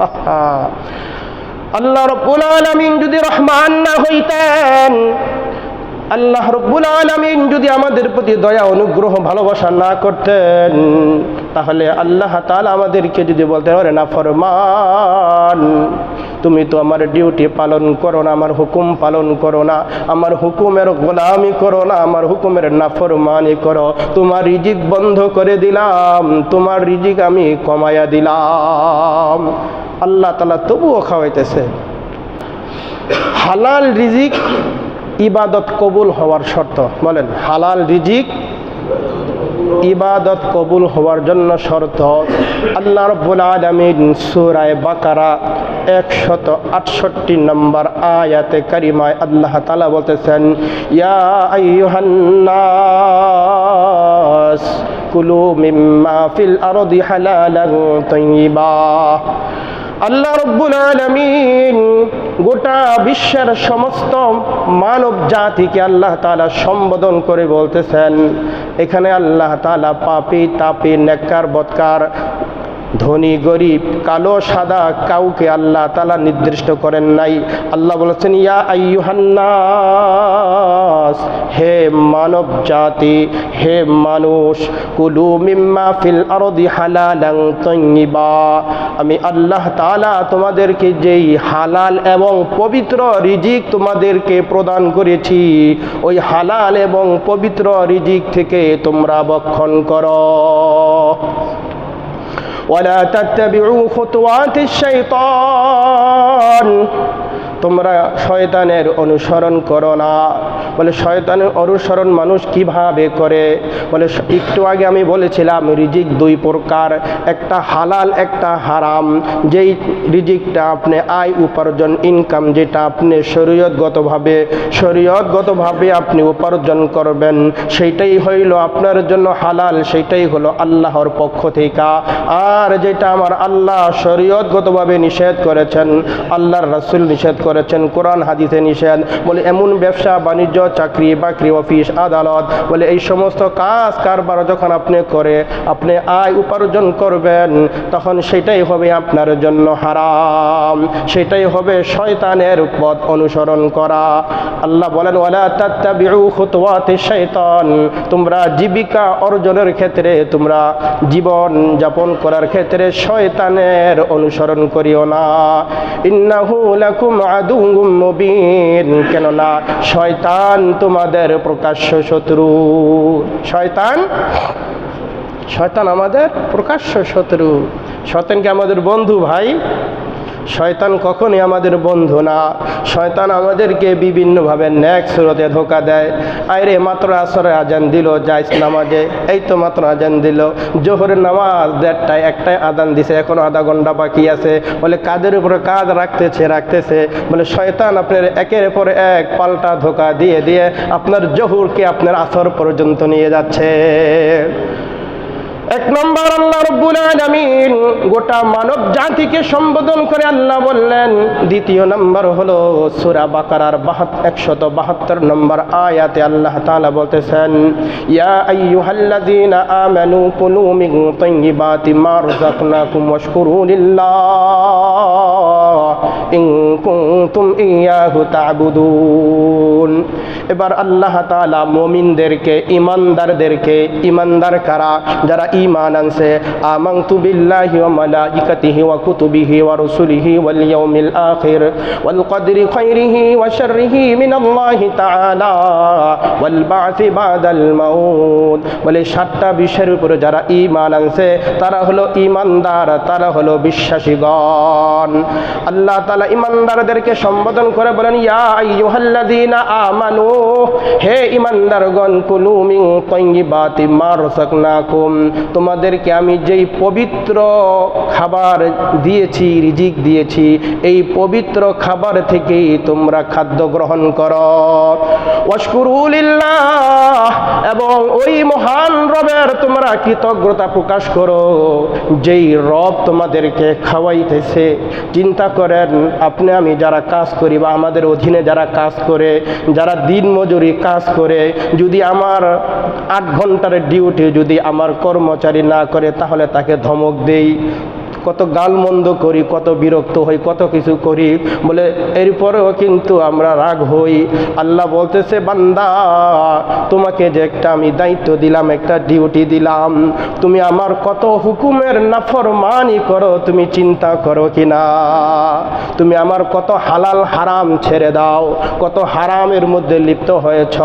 আল্লাহ রব্বুল আলামিন যদি রহমান না হইতেন, আল্লাহ রব্বুল আলামিন যদি আমাদের প্রতি দয়া, অনুগ্রহ, ভালোবাসা না করতেন, তাহলে আল্লাহ তাআলা আমাদেরকে যদি বলতেন ওরে না ফরমান, তুমি তো আমার ডিউটি পালন করো না, আমার হুকুম পালন করো না, আমার হুকুমের গোলামি করো না, আমার হুকুমের নাফরমানি করো, তোমার রিজিক বন্ধ করে দিলাম, তোমার রিজিক আমি কমায়া দিলাম। আল্লাহ তালা তবুও খাওয়াইতেছে। হালাল রিজিক ইবাদত কবুল হওয়ার শর্ত। বলেন, হালাল রিজিক ইবাদত কবুল হওয়ার জন্য শর্ত। আল্লাহ রব্বুল আলমিন সুরায় বাকারা একশত আটষট্টি নম্বর আয়াতে কারিমায় আল্লাহ তালা বলতেছেন, ইয়া আইয়ুহান্নাস, কুলু মিম্মা ফিল আরদি হালালান তাইয়্যিবা আল্লাহ রব্বুল আলমিন গোটা বিশ্বের সমস্ত মানব জাতিকে আল্লাহ তালা সম্বোধন করে বলতেছেন। এখানে আল্লাহ তালা পাপি, তাপি, নেককার, বৎকার ধনী, গরিব, কালো, সাদা কাউকে আল্লাহ তালা নির্দিষ্ট করেন নাই। আল্লাহ বলেছেন, ইয়া আইয়ুহান্নাস, হে মানব জাতি হে মানুষ, কুলু মিম্মা ফিল আরদি হালালান তাইয়্যিবা আমি আল্লাহ তালা তোমাদেরকে যেই হালাল এবং পবিত্র রিজিক তোমাদেরকে প্রদান করেছি, ওই হালাল এবং পবিত্র রিজিক থেকে তোমরা বক্ষণ করো। ولا تتبعوا خطوات الشيطان. তোমরা শয়তানের অনুসরণ করো না। বলে শয়তানের অনুসরণ মানুষ কীভাবে করে? বলে একটু আগে আমি বলেছিলাম, রিজিক দুই প্রকার, একটা হালাল, একটা হারাম। যেই রিজিকটা আপনি আয়, উপার্জন ইনকাম যেটা আপনি শরীয়তগতভাবে শরীয়তগতভাবে আপনি উপার্জন করবেন, সেইটাই হইল আপনার জন্য হালাল, সেইটাই হলো আল্লাহর পক্ষ থেকে। আর যেটা আমার আল্লাহ শরীয়তগতভাবে নিষেধ করেছেন, আল্লাহর রাসূল নিষেধ করেছেন, কোরআন, হাদিসে নিষেধ। বলে এমন ব্যবসা, বাণিজ্য, চাকরি, বাকরি, অফিস, আদালত, বলে এই সমস্ত কাজ কারবার যখন আপনি করে, আপনি আয় উপার্জন করবেন, তখন সেটাই হবে আপনার জন্য হারাম। সেটাই হবে শয়তানের পথ অনুসরণ করা। আল্লাহ বলেন, ওয়ালা তোমরা জীবিকা অর্জনের ক্ষেত্রে, তোমরা জীবন যাপন করার ক্ষেত্রে শয়তানের অনুসরণ করিও না। কেননা শয়তান তোমাদের প্রকাশ্য শত্রু। শয়তান? শয়তান আমাদের প্রকাশ্য শত্রু। শয়তানকে আমাদের বন্ধু ভাই? শয়তান কখনই আমাদের বন্ধু না। শয়তান আমাদেরকে বিভিন্নভাবে ন্যাক সুরতে ধোকা দেয়। আইরে, মাত্র আসরে আজান দিল যাইস নামাজে। এই তো মাত্র আজান দিল। জোহরের নামাজ দেড়টায় একটাই আদান দিছে। এখনও আধা ঘণ্টা বাকি আছে। বলে, কাদের উপরে কাজ রাখতেছে রাখতেছে? বলে, শয়তান আপনার একের পর এক পাল্টা ধোকা দিয়ে দিয়ে আপনার জহুরকে আপনার আসর পর্যন্ত নিয়ে যাচ্ছে। এক নম্বর আল্লাহ রব্বুল আলামিন গোটা মানব জাতিকে সম্বোধন করে আল্লাহ বললেন, দ্বিতীয় নম্বর হলো সূরা বাকারার বাহাত, একশত বাহাত্তর নম্বর আয়াতে আল্লাহ তাআলা বলতেছেন, ইয়া আইয়ুহাল্লাযীনা আমানু কুলু মিন তাইয়্যিবাতি মা রাযাকনাকুম ওয়াশকুরু লিল্লাহ ইন কুনতুম ইয়াহু তা'বুদুন এবার আল্লাহ তাআলা মুমিনদেরকে ইমানদারদেরকে ইমানদার কারা, যারা ঈমান আনছে আমানতু বিল্লাহি ওয়া মালাইকাতিহি ওয়া কুতুবিহি ওয়া রুসুলিহি ওয়াল ইয়াউমিল আখির ওয়াল কদরি খাইরিহি বলে সাতটা বিষয়ের উপরে যারা ঈমান আনছে তারা হলো ঈমানদার তারা হলো বিশ্বাসীগণ। আল্লাহ তাআলা ঈমানদারদেরকে সম্বোধন করে বলেন, ইয়া আইয়ুহাল্লাযীনা আমানু, হে ঈমানদারগণ কুলু মিন তাইয়্যিবাতি মা রাযাকনাকুম। তোমাদেরকে আমি যেই পবিত্র খাবার দিয়েছি, রিজিক দিয়েছি, এই পবিত্র খাবার থেকেই তোমরা খাদ্য গ্রহণ করো। এবং ওই মহান রবের তোমরা কৃতজ্ঞতা প্রকাশ করো, যেই রব তোমাদেরকে খাওয়াইতেছে। চিন্তা করেন, আপনি, আমি যারা কাজ করি বা আমাদের অধীনে যারা কাজ করে, যারা দিন মজুরি কাজ করে, যদি আমার আট ঘণ্টার ডিউটি যদি আমার কর্মচারী না করে তাহলে তাকে ধমক দেই। কত গালমন্দ করি, কত বিরক্ত হই, কত কিছু করি বলে এরপরেও কিন্তু আমরা রাগ হই। আল্লাহ বলতেছে, বান্দা, তোমাকে যে একটা আমি দায়িত্ব দিলাম, একটা ডিউটি দিলাম, তুমি আমার কত হুকুমের নাফরমানি করো, তুমি চিন্তা করো কিনা তুমি আমার কত হালাল হারাম ছেড়ে দাও, কত হারামের মধ্যে লিপ্ত হয়েছ,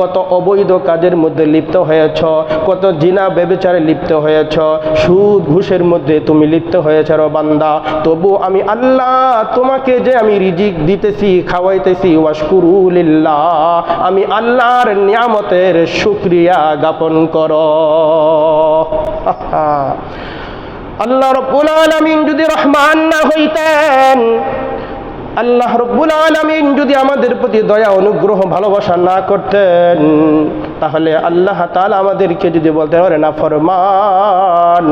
কত অবৈধ কাজের মধ্যে লিপ্ত হয়েছ, কত জিনা বেবেচারে লিপ্ত হয়েছ, সুদ, ঘুষের মধ্যে তুমি লিপ্ত হয়েছ রো বান্দা। তবু আমি আল্লাহ তোমাকে যে আমি রিজিক দিতেছি, খাওয়াইতেছি ওয়াশকুরুলিল্লাহ আমি আল্লাহর নিয়ামতের শুক্রিয়া জ্ঞাপন কর। আল্লাহ রব্বুল আলামিন যদি রহমান না হইতেন আল্লাহ রব্বুল আলমিন যদি আমাদের প্রতি দয়া, অনুগ্রহ, ভালোবাসা না করতেন, তাহলে আল্লাহ তাআলা আমাদেরকে যদি বলতে পারে, না, ফরমান,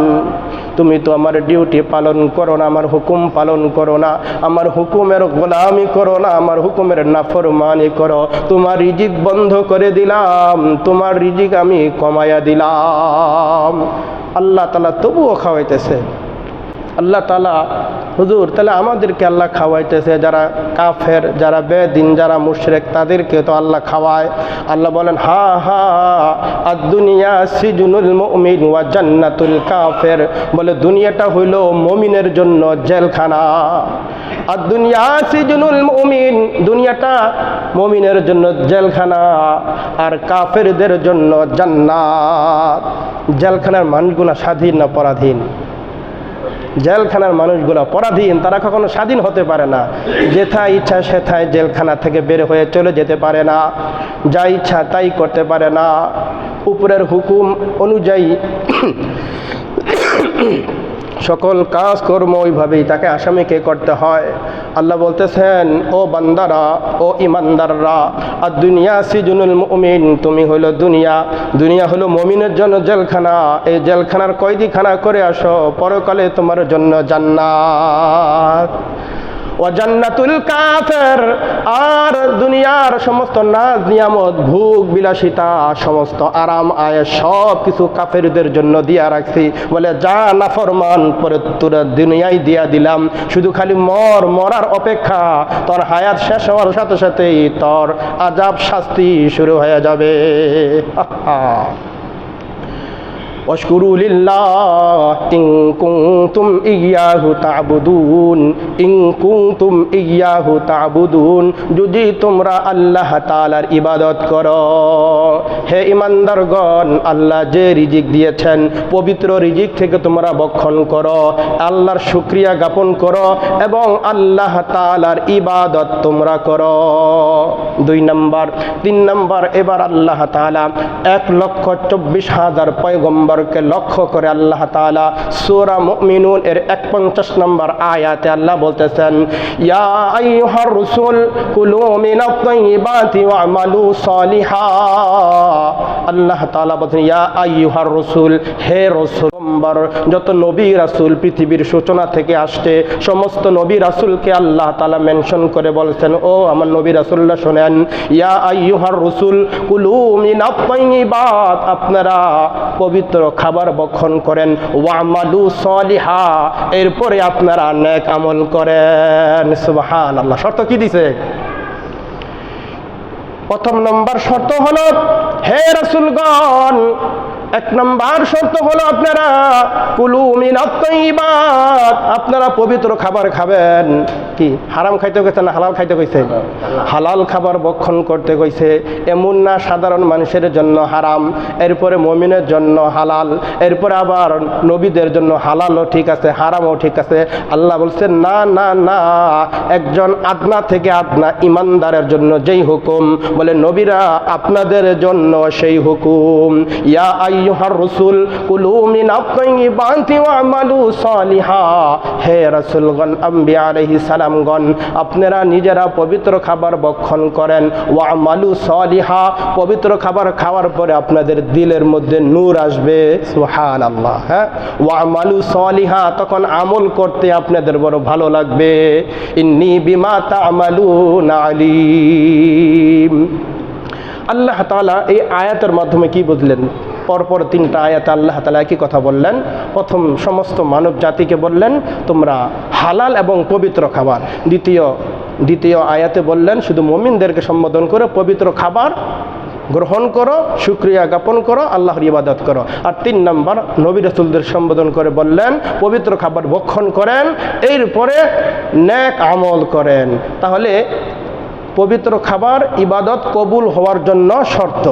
তুমি তো আমার ডিউটি পালন করো না, আমার হুকুম পালন করো না, আমার হুকুমের গোলামি করো না, আমার হুকুমের নাফরমানি করো, তোমার রিজিক বন্ধ করে দিলাম, তোমার রিজিক আমি কমায়া দিলাম। আল্লাহ তালা তবুও খাওয়াইতেছে। আল্লাহ তালা হুজুর, তাহলে আমাদেরকে আল্লাহ খাওয়াইতেছে, যারা কাফের, যারা বেদিন, যারা মুশরেক, তাদেরকে তো আল্লাহ খাওয়ায়। আল্লাহ বলেন, হা হা আর দুনিয়া সিজুনুল মুমিন ওয়া জান্নাতুল কাফের। বলে, দুনিয়াটা হইল মমিনের জন্য জেলখানা। আর দুনিয়া সিজুনুল মুমিন, দুনিয়াটা মমিনের জন্য জেলখানা। আর কাফেরদের জন্য জান্নাত। জেলখানার মানুষগুলো স্বাধীন না পরাধীন? জেলখানার মানুষগুলো পরাধীন, তারা কখনো স্বাধীন হতে পারে না। যেথা ইচ্ছা সেথায় জেলখানা থেকে বের হয়ে চলে যেতে পারে না। যা ইচ্ছা তাই করতে পারে না। উপরের হুকুম অনুযায়ী সকল কাজকর্ম ওইভাবেই তাকে আসামিকে করতে হয়। আল্লাহ বলতেছেন, ও বান্দারা, ও ইমানদাররা আর দুনিয়া সিজুনুল মুমিন, তুমি হলো দুনিয়া। দুনিয়া হলো মমিনের জন্য জেলখানা। এই জেলখানার কয়দিখানা করে আসো? পরকালে তোমার জন্য জান্নাত। ও জান্নাতুল কাফের, আর দুনিয়ার সমস্ত নাজ, নিয়ামত, ভোগ, বিলাসিতা, সমস্ত আরাম আয় সব কিছু কাফেরদের জন্য দিয়া রাখছি। বলে, যা নাফরমান পরে তোরা দুনিয়ায় দিয়া দিলাম, শুধু খালি মর, মরার অপেক্ষা, তোর হায়াত শেষ হওয়ার সাথে সাথেই তোর আজাব শাস্তি শুরু হয়ে যাবে। واشكروا لله إن كنتم إياه تعبدون إن كنتم إياه تعبدون যদি তোমরা আল্লাহ তাআলার ইবাদত করো হে ইমানদারগণ আল্লাহ যে রিজিক দিয়েছেন পবিত্র রিজিক থেকে তোমরা বক্ষণ করো আল্লাহর শুক্রিয়া জ্ঞাপন করো এবং আল্লাহ তাআলার ইবাদত তোমরা করো দুই নম্বর তিন নম্বর এবার আল্লাহ তাআলা এক লক্ষ চব্বিশ হাজার পয়গম্বরকে লক্ষ্য করে আল্লাহ তালা সুরা মিনুন এর এক পঞ্চাশ নম্বর আয়াতে আল্লাহ বলতেছেন আল্লাহ তালা বলছেন, ইয়া আইয়ুহার রসুল, হে রসুল পয়গম্বর, যত নবী রাসুল পৃথিবীর সূচনা থেকে আসছে, সমস্ত নবী রাসুলকে আল্লাহ তাআলা মেনশন করে বলছেন, ও আমার নবী রাসূলরা শোনেন, ইয়া আইয়ুহার রসুল, কুলু মিনাত আপনারা পবিত্র খাবার বক্ষণ করেন ওয়ামালু সলিহা এরপরে আপনারা নেক আমল করেন সুবহান আল্লাহ শর্ত কি দিছে? প্রথম নম্বর শর্ত হল, হে রাসূলগণ এক নম্বর শর্ত হলো আপনারা, কুলু মিন আত্মাইবাত আপনারা পবিত্র খাবার খাবেন। কি? হারাম খাইতে গেছে না হালাল খাইতে কইছে? হালাল খাবার বক্ষণ করতে কইছে। এমন না সাধারণ মানুষের জন্য হারাম, এরপরে মমিনের জন্য হালাল, এরপরে আবার নবীদের জন্য হালালও ঠিক আছে, হারামও ঠিক আছে। আল্লাহ বলছেন না না না, একজন আদনা থেকে আদনা ইমানদারের জন্য যেই হুকুম। বলে, নবীরা আপনাদের জন্য সেই হুকুম। ইয়া সালিহা। হে সালামগণ, আপনারা নিজেরা পবিত্র খাবার বক্ষণ করেন। ওয়া'মালু সালিহা, পবিত্র খাবার খাওয়ার পরে আপনাদের দিলের মধ্যে নূর আসবে। হ্যাঁ? ওয়া'মালু সালিহা, তখন আমল করতে আপনাদের বড় ভালো লাগবে। ইন্নী বিমা তা'মালুনা আলিম। আল্লাহ তাআলা এই আয়াতের মাধ্যমে কি বুঝলেন? পরপর তিনটা আয়াতে আল্লাহ তালা একই কথা বললেন। প্রথম সমস্ত মানব জাতিকে বললেন, তোমরা হালাল এবং পবিত্র খাবার। দ্বিতীয় দ্বিতীয় আয়াতে বললেন, শুধু মমিনদেরকে সম্বোধন করে, পবিত্র খাবার গ্রহণ করো, সুক্রিয়া জ্ঞাপন করো, আল্লাহর ইবাদত করো। আর তিন নম্বর, নবী রসুলদের সম্বোধন করে বললেন, পবিত্র খাবার ভক্ষণ করেন, এরপরে ন্যাক আমল করেন। তাহলে পবিত্র খাবার ইবাদত কবুল হওয়ার জন্য শর্ত।